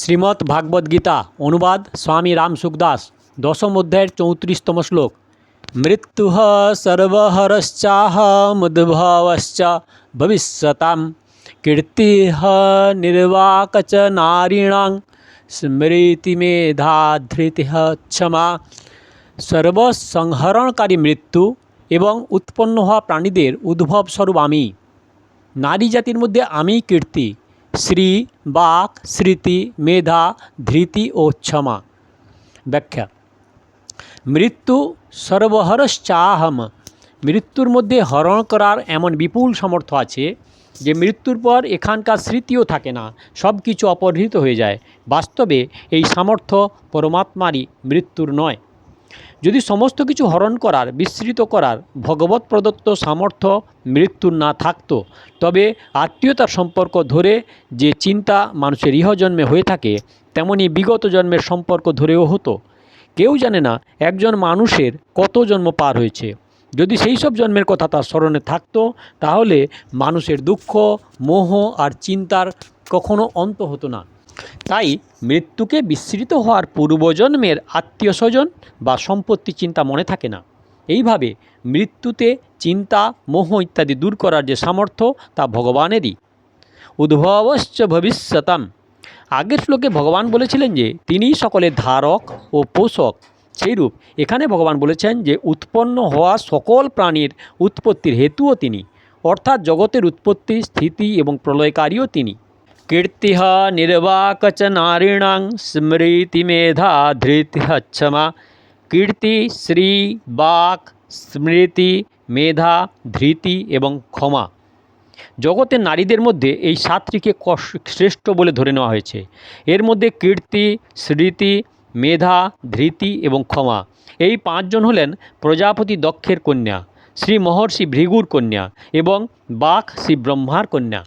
শ্রীমদ্ ভাগবত গীতা, অনুবাদ স্বামী রাম সুখদাস, দশম অধ্যায়ের চৌত্রিশতম শ্লোক। মৃত্যু সর্বহরশ্চাহমুদ্ভবশ্চ ভবিষ্যতাম কীর্তি নির্বাক চ নারীণাং স্মৃতি মেধা ধৃতি ক্ষমা সর্বসংহরণকারী মৃত্যু এবং উৎপন্ন হওয়া প্রাণীদের উদ্ভব স্বরূপ আমি। নারী জাতির মধ্যে আমি কীর্তি। শ্রী, বাক, স্মৃতি, মেধা, ধৃতি ও ক্ষমা। ব্যাখ্যা। মৃত্যু সর্বহরশ্চাহম। মৃত্যুর মধ্যে হরণ করার এমন বিপুল সামর্থ্য আছে যে মৃত্যুর পর এখানকার স্মৃতিও থাকে না সব কিছু অপহৃত হয়ে যায়। বাস্তবে এই সামর্থ্য পরমাত্মারই মৃত্যুর নয়। যদি সমস্ত কিছু হরণ করার বিস্মৃত করার ভগবত প্রদত্ত সামর্থ্য মৃত্যুর না থাকত, তবে আত্মীয়তার সম্পর্ক ধরে যে চিন্তা মানুষের ইহজন্মে হয়ে থাকে, তেমনি বিগত জন্মের সম্পর্ক ধরেও হতো। কেউ জানে না একজন মানুষের কত জন্ম পার হয়েছে। যদি সেই সব জন্মের কথা তার স্মরণে থাকতো, তাহলে মানুষের দুঃখ, মোহ আর চিন্তার কখনো অন্ত হতো না। তাই মৃত্যুকে বিস্মৃত হওয়ার পূর্বজন্মের আত্মীয় স্বজন বা সম্পত্তি চিন্তা মনে থাকে না। এইভাবে মৃত্যুতে চিন্তা, মোহ ইত্যাদি দূর করার যে সামর্থ্য তা ভগবানেরই। উদ্ভবশ্চ ভবিষ্যতাম। আগের শ্লোকে ভগবান বলেছিলেন যে, তিনিই সকলের ধারক ও পোষক। সেইরূপ এখানে ভগবান বলেছেন যে, উৎপন্ন হওয়া সকল প্রাণীর উৎপত্তির হেতুও তিনি। অর্থাৎ জগতের উৎপত্তি, স্থিতি এবং প্রলয়কারীও তিনি। কীর্তি নির্বাক চ নারীণাং স্মৃতি মেধা ধৃতি ক্ষমা কীর্তি শ্রী বাক স্মৃতি মেধা ধৃতি এবং ক্ষমা। জগতে নারীদের মধ্যে এই সাতটিকে শ্রেষ্ঠ বলে ধরে নেওয়া হয়েছে। এর মধ্যে কীর্তি, স্মৃতি, মেধা, ধৃতি এবং ক্ষমা। এই পাঁচজন হলেন প্রজাপতি দক্ষের কন্যা, শ্রী মহর্ষি ভৃগুর কন্যা এবং বাক শ্রী ব্রহ্মার কন্যা।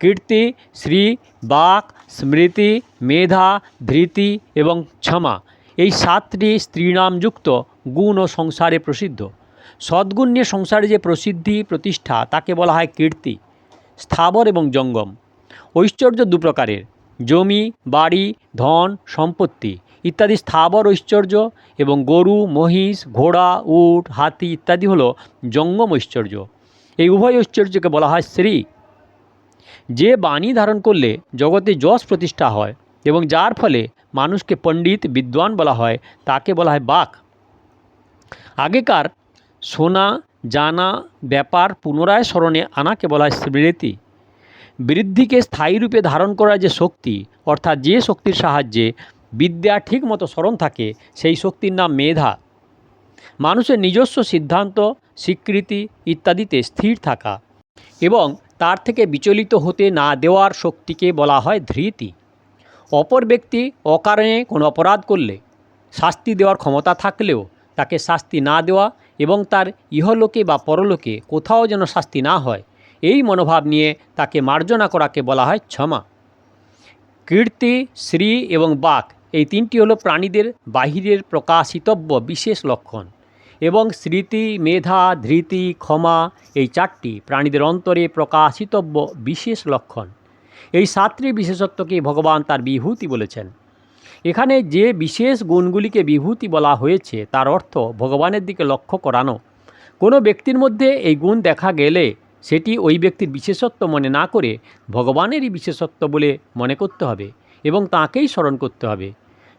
কীর্তি, শ্রী, বাক, স্মৃতি, মেধা, ধৃতি এবং ক্ষমা। এই সাতটি স্ত্রীনামযুক্ত গুণ ও সংসারে প্রসিদ্ধ। সদ্গুণ নিয়ে সংসারে যে প্রসিদ্ধি প্রতিষ্ঠা, তাকে বলা হয় কীর্তি, স্থাবর এবং জঙ্গম। ঐশ্বর্য দু প্রকারের, জমি, বাড়ি, ধন, সম্পত্তি ইত্যাদি স্থাবর ঐশ্বর্য এবং গরু, মহিষ, ঘোড়া, উট, হাতি ইত্যাদি হলো জঙ্গম ঐশ্বর্য। এই উভয় ঐশ্বর্যকে বলা হয় শ্রী। যে বাণী ধারণ করলে জগতে যশ প্রতিষ্ঠা হয় এবং যার ফলে মানুষকে পণ্ডিত, বিদ্বান বলা হয়, তাকে বলা হয় বাক। আগেকার শোনা, জানা, ব্যাপার পুনরায় স্মরণে আনাকে বলা হয় স্মৃতি। বৃদ্ধিকে স্থায়ী রূপে ধারণ করার যে শক্তি, অর্থাৎ যে শক্তির সাহায্যে বিদ্যা ঠিকমতো স্মরণ থাকে, সেই শক্তির নাম মেধা। মানুষের নিজস্ব সিদ্ধান্ত, স্বীকৃতি ইত্যাদিতে স্থির থাকা এবং তার থেকে বিচলিত হতে না দেওয়ার শক্তিকে বলা হয় ধৃতি। অপর ব্যক্তি অকারণে কোনো অপরাধ করলে শাস্তি দেওয়ার ক্ষমতা থাকলেও তাকে শাস্তি না দেওয়া এবং তার ইহলোকে বা পরলোকে কোথাও যেন শাস্তি না হয়, এই মনোভাব নিয়ে তাকে মার্জনা করাকে বলা হয় ক্ষমা। কীর্তি, শ্রী এবং বাক এই তিনটি হলো প্রাণীদের বাহিরের প্রকাশিতব্য বিশেষ লক্ষণ। এবং স্মৃতি, মেধা, ধৃতি, ক্ষমা এই চারটি প্রাণীদের অন্তরে প্রকাশিতব্য বিশেষ লক্ষণ। এই সাতটি বিশেষত্বকে ভগবান তার বিভূতি বলেছেন। এখানে যে বিশেষ গুণগুলিকে বিভূতি বলা হয়েছে, তার অর্থ ভগবানের দিকে লক্ষ্য করানো। কোনো ব্যক্তির মধ্যে এই গুণ দেখা গেলে সেটি ওই ব্যক্তির বিশেষত্ব মনে না করে ভগবানেরই বিশেষত্ব বলে মনে করতে হবে এবং তাকেই স্মরণ করতে হবে।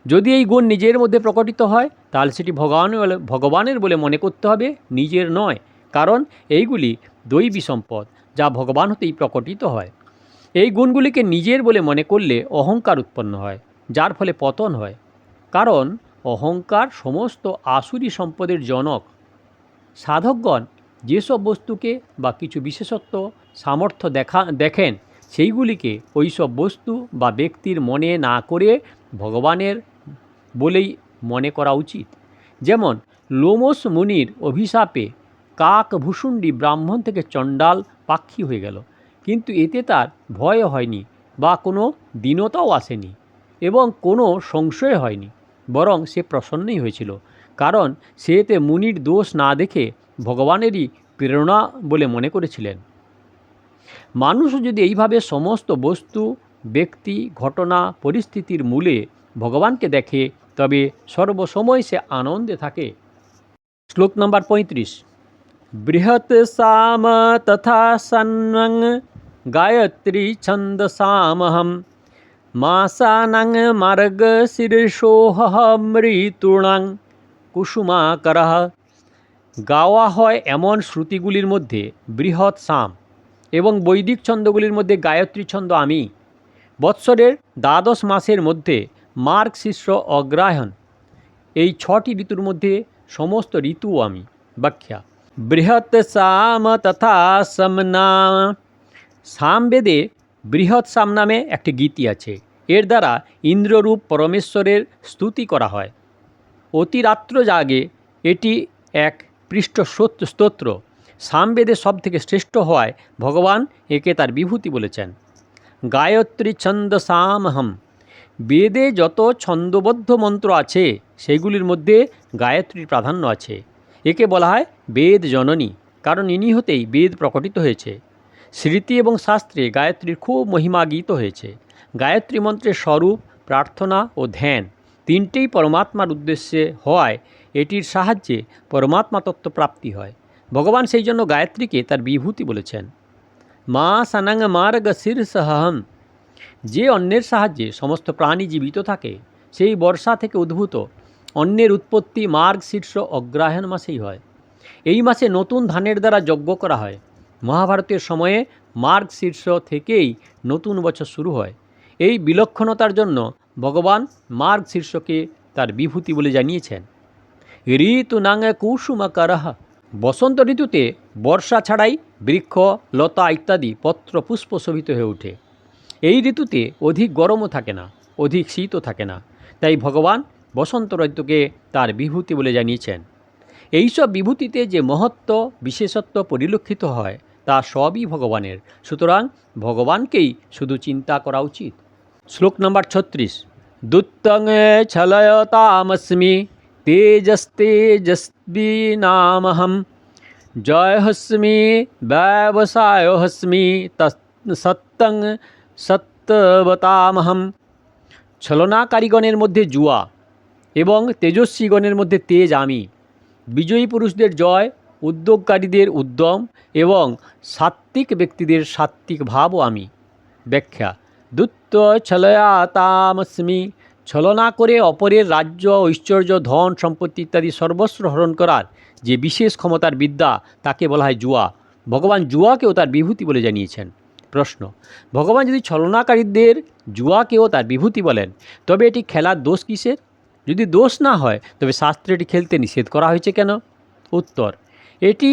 যদি এই গুণ নিজের মধ্যে প্রকটিত হয় তাহলে সেটি ভগবান ভগবানের বলে মনে করতে হবে, নিজের নয়। কারণ এইগুলি দৈবী সম্পদ, যা ভগবান হতেই প্রকটিত হয়। এই গুণগুলিকে নিজের বলে মনে করলে অহংকার উৎপন্ন হয়, যার ফলে পতন হয়। কারণ অহংকার সমস্ত আসুরি সম্পদের জনক। সাধকগণ যেসব বস্তুকে বা কিছু বিশেষত্ব, সামর্থ্য দেখা দেখেন, সেইগুলিকে ওই সব বস্তু বা ব্যক্তির মনে না করে ভগবানের বলেই মনে করা উচিত। যেমন লোমস মুনির অভিশাপে কাক ভূষুণ্ডি ব্রাহ্মণ থেকে চণ্ডাল পাক্ষী হয়ে গেল, কিন্তু এতে তার ভয় হয়নি বা কোনো দীনতাও আসেনি এবং কোনো সংশয় হয়নি, বরং সে প্রসন্নই হয়েছিল, কারণ সে এতে মুনির দোষ না দেখে ভগবানেরই প্রেরণা বলে মনে করেছিলেন। মানুষও যদি এইভাবে সমস্ত বস্তু, ব্যক্তি, ঘটনা, পরিস্থিতির মূলে ভগবানকে দেখে তবে সর্বসময় সে আনন্দে থাকে। শ্লোক নম্বর পঁয়ত্রিশ। বৃহৎ সাম তথা সন্নং গায়ত্রী ছন্দসামহম মাসানাং মার্গ শীর্ষোহমৃতুণাং কুসুমাকরহ গাওয়া হয় এমন শ্রুতিগুলির মধ্যে, বৃহৎ সাম এবং বৈদিক ছন্দগুলির মধ্যে গায়ত্রী ছন্দ আমি। বৎসরের দ্বাদশ মাসের মধ্যে মার্গ শীর্ষ অগ্রায়ণ এই ছটি ঋতুর মধ্যে সমস্ত ঋতু আমি, ব্যাখ্যা। বৃহৎ সাম তথা সমনা সামবেদে বৃহৎ সাম নামে একটি গীতি আছে। এর দ্বারা ইন্দ্ররূপ পরমেশ্বরের স্তুতি করা হয়। অতিরাত্র জাগে এটি এক পৃষ্ঠ স্তোত্র। সামবেদে সব থেকে শ্রেষ্ঠ হওয়ায় ভগবান একে তার বিভূতি বলেছেন। গায়ত্রী ছন্দ সামহম। বেদে যত ছন্দবদ্ধ মন্ত্র আছে, সেগুলির মধ্যে গায়ত্রীর প্রাধান্য আছে। একে বলা হয় বেদ জননী, কারণ ইনি হতেই বেদ প্রকটিত হয়েছে। স্মৃতি এবং শাস্ত্রে গায়ত্রীর খুব মহিমা গীত হয়েছে। গায়ত্রী মন্ত্রের স্বরূপ, প্রার্থনা ও ধ্যান তিনটেই পরমাত্মার উদ্দেশ্যে হওয়ায় এটির সাহায্যে পরমাত্মা তত্ত্ব প্রাপ্তি হয়। ভগবান সেই জন্য গায়ত্রীকে তার বিভূতি বলেছেন। মা সানাং মার্গ শীর্ষহম যে অন্যের সাহায্যে সমস্ত প্রাণী জীবিত থাকে, সেই বর্ষা থেকে উদ্ভূত অন্যের উৎপত্তি মার্গ শীর্ষ অগ্রায়ণ মাসেই হয়। এই মাসে নতুন ধানের দ্বারা যজ্ঞ করা হয়। মহাভারতের সময়ে মার্গ শীর্ষ থেকেই নতুন বছর শুরু হয়। এই বিলক্ষণতার জন্য ভগবান মার্গ শীর্ষকে তার বিভূতি বলে জানিয়েছেন। ঋতু নাঙ্গে কুসুমাকারাহ বসন্ত ঋতুতে বর্ষা ছাড়াই বৃক্ষ, লতা ইত্যাদি পত্র পুষ্প শোভিত হয়ে ওঠে। এই ঋতুতে অধিক গরমও থাকে না, অধিক শীতও থাকে না। তাই ভগবান বসন্ত ঋতুকে তার বিভূতি বলে জানিয়েছেন। এইসব বিভূতিতে যে মহত্ব, বিশেষত্ব পরিলক্ষিত হয়, তা সবই ভগবানের। সুতরাং ভগবানকেই শুধু চিন্তা করা উচিত। শ্লোক নম্বর ছত্রিশ। দুত্তং ছলয়তামস্মি তেজস্তেজস্বিনামহম জয়হস্মি ব্যবসায়হস্মি সত্যং সত্যবতামহম। ছলনাকারীগণের মধ্যে জুয়া এবং তেজস্বীগণের মধ্যে তেজ আমি। বিজয়ী পুরুষদের জয়, উদ্যোগকারীদের উদ্যম এবং সাত্ত্বিক ব্যক্তিদের সাত্ত্বিক ভাবও আমি। ব্যাখ্যা, দুত্ত ছলয়াতামস্মি, ছলনা করে অপরের রাজ্য, ঐশ্বর্য, ধন, সম্পত্তি ইত্যাদি সর্বস্ব হরণ করার যে বিশেষ ক্ষমতার বিদ্যা, তাকে বলা হয় জুয়া। ভগবান জুয়াকেও তার বিভূতি বলে জানিয়েছেন। প্রশ্ন, ভগবান যদি ছলনাকারীদের জুয়াকেও তার বিভূতি বলেন, তবে এটি খেলার দোষ কিসের? যদি দোষ না হয়, তবে শাস্ত্রে এটি খেলতে নিষেধ করা হয়েছে কেন? উত্তর, এটি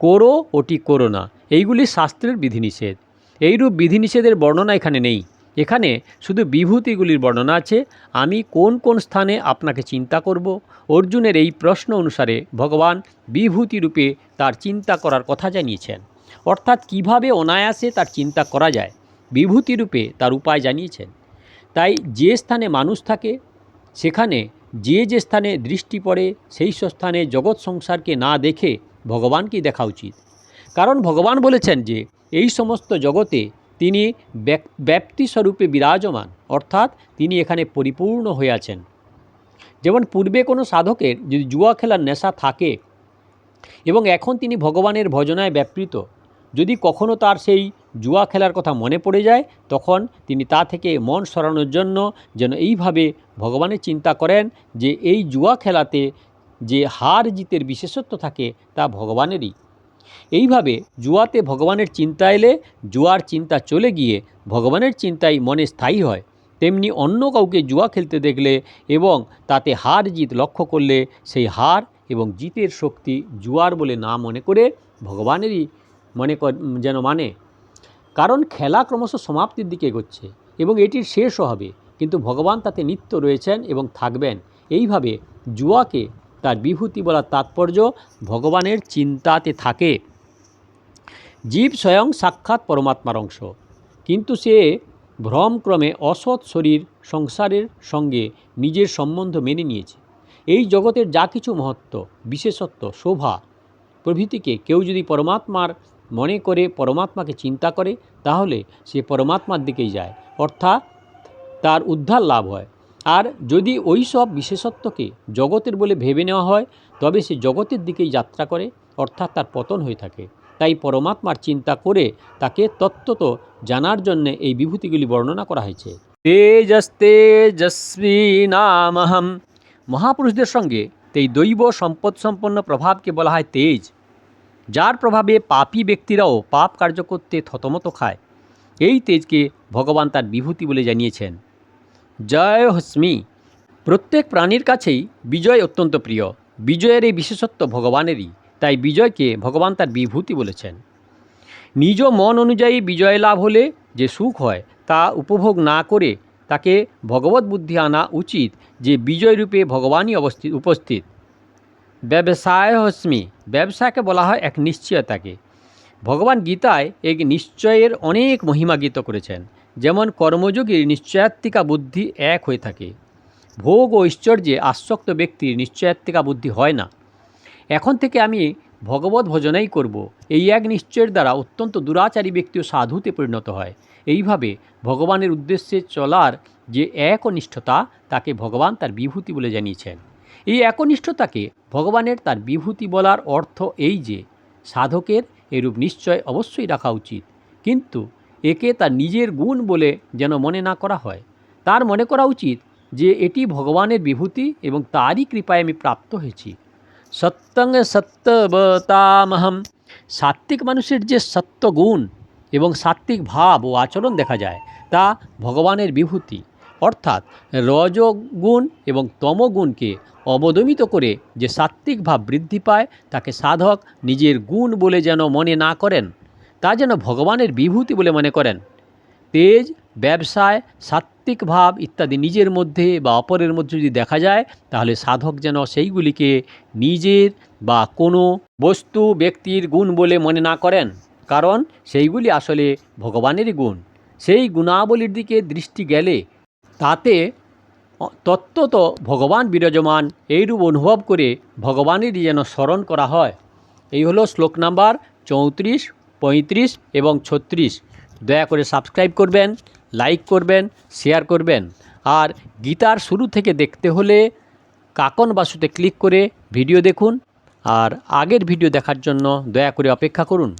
করো, ওটি করো না। এইগুলি শাস্ত্রের বিধিনিষেধ। এইরূপ বিধিনিষেধের বর্ণনা এখানে নেই। এখানে শুধু বিভূতিগুলির বর্ণনা আছে। আমি কোন কোন স্থানে আপনাকে চিন্তা করব? অর্জুনের এই প্রশ্ন অনুসারে ভগবান বিভূতি রূপে তার চিন্তা করার কথা জানিয়েছেন। অর্থাৎ কীভাবে অনায়াসে তার চিন্তা করা যায় বিভূতি রূপে তার উপায় জানিয়েছেন। তাই যে স্থানে মানুষ থাকে, সেখানে যে যে স্থানে দৃষ্টি পড়ে, সেই স্থানে জগৎ সংসারকে না দেখে ভগবানকে দেখা উচিত। কারণ ভগবান বলেছেন যে, এই সমস্ত জগতে তিনি ব্যাপ্তিস্বরূপে বিরাজমান, অর্থাৎ তিনি এখানে পরিপূর্ণ হয়ে আছেন। যেমন পূর্বে কোনো সাধকের যদি জুয়া খেলার নেশা থাকে, এবং এখন তিনি ভগবানের ভজনায় ব্যাপৃত যদি কখনও তার সেই জুয়া খেলার কথা মনে পড়ে যায়, তখন তিনি তা থেকে মন সরানোর জন্য যেন এইভাবে ভগবানের চিন্তা করেন যে এই জুয়া খেলাতে যে হার জিতের বিশেষত্ব থাকে তা ভগবানেরই। এইভাবে জুয়াতে ভগবানের চিন্তা এলে জুয়ার চিন্তা চলে গিয়ে ভগবানের চিন্তাই মনে স্থায়ী হয়। তেমনি অন্য কাউকে জুয়া খেলতে দেখলে এবং তাতে হার জিত লক্ষ্য করলে সেই হার এবং জিতের শক্তি জুয়ার বলে না মনে করে ভগবানেরই মনে যেন মানে। কারণ খেলা ক্রমশ সমাপ্তির দিকে এগোচ্ছে এবং এটির শেষও হবে, কিন্তু ভগবান তাতে নিত্য রয়েছেন এবং থাকবেন। এইভাবে জুয়াকে তার বিভূতি বলার তাৎপর্য ভগবানের চিন্তাতে থাকে। জীব স্বয়ং সাক্ষাৎ পরমাত্মার অংশ, কিন্তু সে ভ্রমক্রমে অসৎ শরীর সংসারের সঙ্গে নিজের সম্বন্ধ মেনে নিয়েছে। এই জগতের যা কিছু মহত্ব, বিশেষত্ব, শোভা প্রভৃতিকে কেউ যদি পরমাত্মার মনে করে পরমাত্মাকে চিন্তা করে, তাহলে সে পরমাত্মার দিকেই যায়। অর্থাৎ তার উদ্ধার লাভ হয়। আর যদি ওই সব বিশেষত্বকে জগতের বলে ভেবে নেওয়া হয়, তবে সে জগতের দিকেই যাত্রা করে, অর্থাৎ তার পতন হয়ে থাকে। তাই পরমাত্মার চিন্তা করে তাকে তত্ত্বত জানার জন্য এই বিভূতিগুলি বর্ণনা করা হয়েছে। তেজস্তেজস্বী নামহম। মহাপুরুষদের সঙ্গে এই দৈব সম্পদ সম্পন্ন প্রভাবকে বলা হয় তেজ। যার প্রভাবে পাপী ব্যক্তিরাও পাপ কার্য করতে থতমত খায়। এই তেজকে ভগবান তার বিভূতি বলে জানিয়েছেন। জয় হস্মি। প্রত্যেক প্রাণীর কাছেই বিজয় অত্যন্ত প্রিয়। বিজয়ের এই বিশেষত্ব ভগবানেরই, তাই বিজয়কে ভগবান তার বিভূতি বলেছেন। নিজ মন অনুযায়ী বিজয় লাভ হলে যে সুখ হয়, তা উপভোগ না করে তাকে ভগবত বুদ্ধি আনা উচিত যে বিজয় রূপে ভগবানই অবস্থিত উপস্থিত। ব্যবসায় হস্মি, ব্যবসাকে বলা হয় এক নিশ্চয়তাকে। ভগবান গীতায় এক নিশ্চয়ের অনেক মহিমাগীত করেছেন। যেমন কর্মযোগীর নিশ্চয়াত্মিকা বুদ্ধি এক হয়ে থাকে। ভোগ ও ঐশ্বর্যে আসক্ত ব্যক্তির নিশ্চয়াত্মিকা বুদ্ধি হয় না। এখন থেকে আমি ভগবত ভজনাই করব। এই এক নিশ্চয়ের দ্বারা অত্যন্ত দুরাচারী ব্যক্তিও সাধুতে পরিণত হয়। এইভাবে ভগবানের উদ্দেশ্যে চলার যে একনিষ্ঠতা, তাকে ভগবান তার বিভূতি বলে জানিয়েছেন। এই একনিষ্ঠতাকে ভগবানের তার বিভূতি বলার অর্থ এই যে, সাধকের এরূপ নিশ্চয় অবশ্যই রাখা উচিত। কিন্তু একে তার নিজের গুণ বলে যেন মনে না করা হয়। তার মনে করা উচিত যে, এটি ভগবানের বিভূতি এবং তারই কৃপায় আমি প্রাপ্ত হয়েছি। সত্যং সত্যবতামহম সাত্ত্বিক মানুষের যে সত্য গুণ এবং সাত্ত্বিক ভাব ও আচরণ দেখা যায়, তা ভগবানের বিভূতি। অর্থাৎ রজগুণ এবং তমগুণকে অবদমিত করে যে সাত্ত্বিক ভাব বৃদ্ধি পায়, তাকে সাধক নিজের গুণ বলে যেন মনে না করেন, তা যেন ভগবানের বিভূতি বলে মনে করেন। তেজ, ব্যবসায়, সাত্ত্বিক ভাব ইত্যাদি নিজের মধ্যে বা অপরের মধ্যে যদি দেখা যায়, তাহলে সাধক যেন সেইগুলিকে নিজের বা কোনো বস্তু, ব্যক্তির গুণ বলে মনে না করেন, কারণ সেইগুলি আসলে ভগবানেরই গুণ। সেই গুণাবলীর দিকে দৃষ্টি গেলে তাতে তত্ত্বত ভগবান বিরাজমান এইরূপ অনুভব করে ভগবানেরই যেন স্মরণ করা হয়। এই হলো শ্লোক নাম্বার চৌত্রিশ, পঁয়ত্রিশ এবং ছত্রিশ। দয়া করে সাবস্ক্রাইব করবেন, লাইক করবেন, শেয়ার করবেন। আর গীতার শুরু থেকে দেখতে হলে কাকন বাসুতে ক্লিক করে ভিডিও দেখুন। আর আগের ভিডিও দেখার জন্য দয়া করে অপেক্ষা করুন।